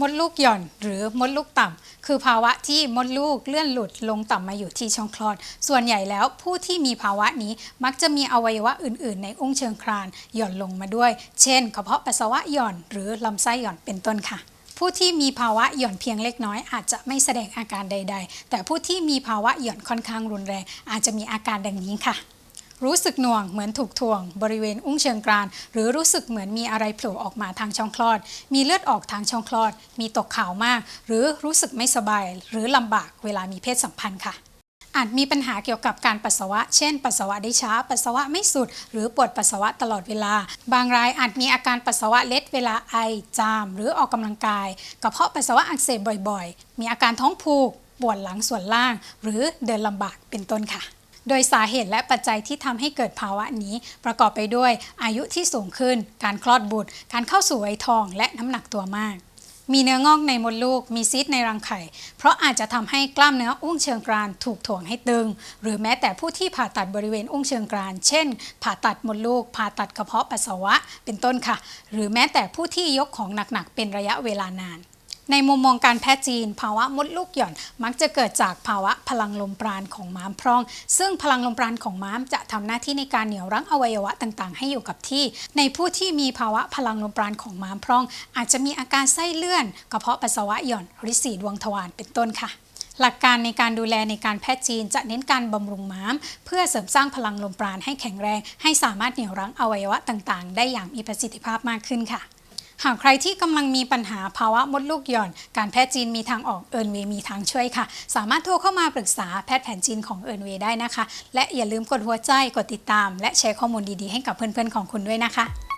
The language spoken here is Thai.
มดลูกหย่อนหรือมดลูกต่ำคือภาวะที่มดลูกเลื่อนหลุดลงต่ำมาอยู่ที่ช่องคลอด ส่วนใหญ่แล้วผู้ที่มีภาวะนี้มักจะมีอวัยวะอื่น ๆ ในอุ้งเชิงครานหย่อนลงมาด้วย เช่นกระเพาะปัสสาวะหย่อนหรือลำไส้หย่อนเป็นต้นค่ะผู้ที่มีภาวะหย่อนเพียงเล็กน้อย อาจจะไม่แสดงอาการใด ๆ แต่ผู้ที่มีภาวะหย่อนค่อนข้างรุนแรง อาจจะมีอาการดังนี้ค่ะ รู้สึกหน่วงเหมือนถูกถ่วง บริเวณอุ้งเชิงกราน หรือรู้สึกเหมือนมีอะไรโผล่ออกมาทางช่องคลอด มีเลือดออกทางช่องคลอด มีตกขาวมาก หรือรู้สึกไม่สบาย หรือลำบากเวลามีเพศสัมพันธ์ค่ะอาจมีปัญหาเกี่ยวกับการปัสสาวะ เช่น ปัสสาวะได้ช้า ปัสสาวะไม่สุด หรือปวดปัสสาวะตลอดเวลา บางรายอาจมีอาการปัสสาวะเล็ดเวลาไอ จาม หรือออกกำลังกาย กระเพาะปัสสาวะอักเสบบ่อยๆ มีอาการท้องผูก ปวดหลังส่วนล่าง หรือเดินลำบาก เป็นต้นค่ะ โดยสาเหตุและปัจจัยที่ทำให้เกิดภาวะนี้ ประกอบไปด้วยอายุที่สูงขึ้น การคลอดบุตร การเข้าสู่วัยทอง และน้ำหนักตัวมากมีเนื้องอกในมดลูก มีซีสต์ในรังไข่ เพราะอาจจะทำให้กล้ามเนื้ออุ้งเชิงกรานถูกถ่วงให้ตึง หรือแม้แต่ผู้ที่ผ่าตัดบริเวณอุ้งเชิงกราน เช่น ผ่าตัดมดลูก ผ่าตัดกระเพาะปัสสาวะ เป็นต้นค่ะ หรือแม้แต่ผู้ที่ยกของหนักๆ เป็นระยะเวลานาน ในมุมมองการแพทย์จีน ภาวะมดลูกหย่อน มักจะเกิดจากภาวะพลังลมปราณของม้ามพร่อง ซึ่งพลังลมปราณของม้ามจะทำหน้าที่ในการเหนี่ยวรั้งอวัยวะต่างๆ ให้อยู่กับที่ ในผู้ที่มีภาวะพลังลมปราณของม้ามพร่อง อาจจะมีอาการไส้เลื่อน กระเพาะปัสสาวะหย่อนริดสีดวงทวารเป็นต้นค่ะหลักการในการดูแลในการแพทย์จีนจะเน้นการบำรุงม้าม เพื่อเสริมสร้างพลังลมปราณให้แข็งแรง ให้สามารถเหนี่ยวรั้งอวัยวะต่างๆ ได้อย่างมีประสิทธิภาพมากขึ้นค่ะ หากใครที่กำลังมีปัญหาภาวะมดลูกหย่อน การแพทย์จีนมีทางออกเอิร์นเวมีทางช่วยค่ะ สามารถโทรเข้ามาปรึกษาแพทย์แผนจีนของเอิร์นเวได้นะคะ และอย่าลืมกดหัวใจกดติดตาม และแชร์ข้อมูลดีๆ ให้กับเพื่อนๆของคุณด้วยนะคะ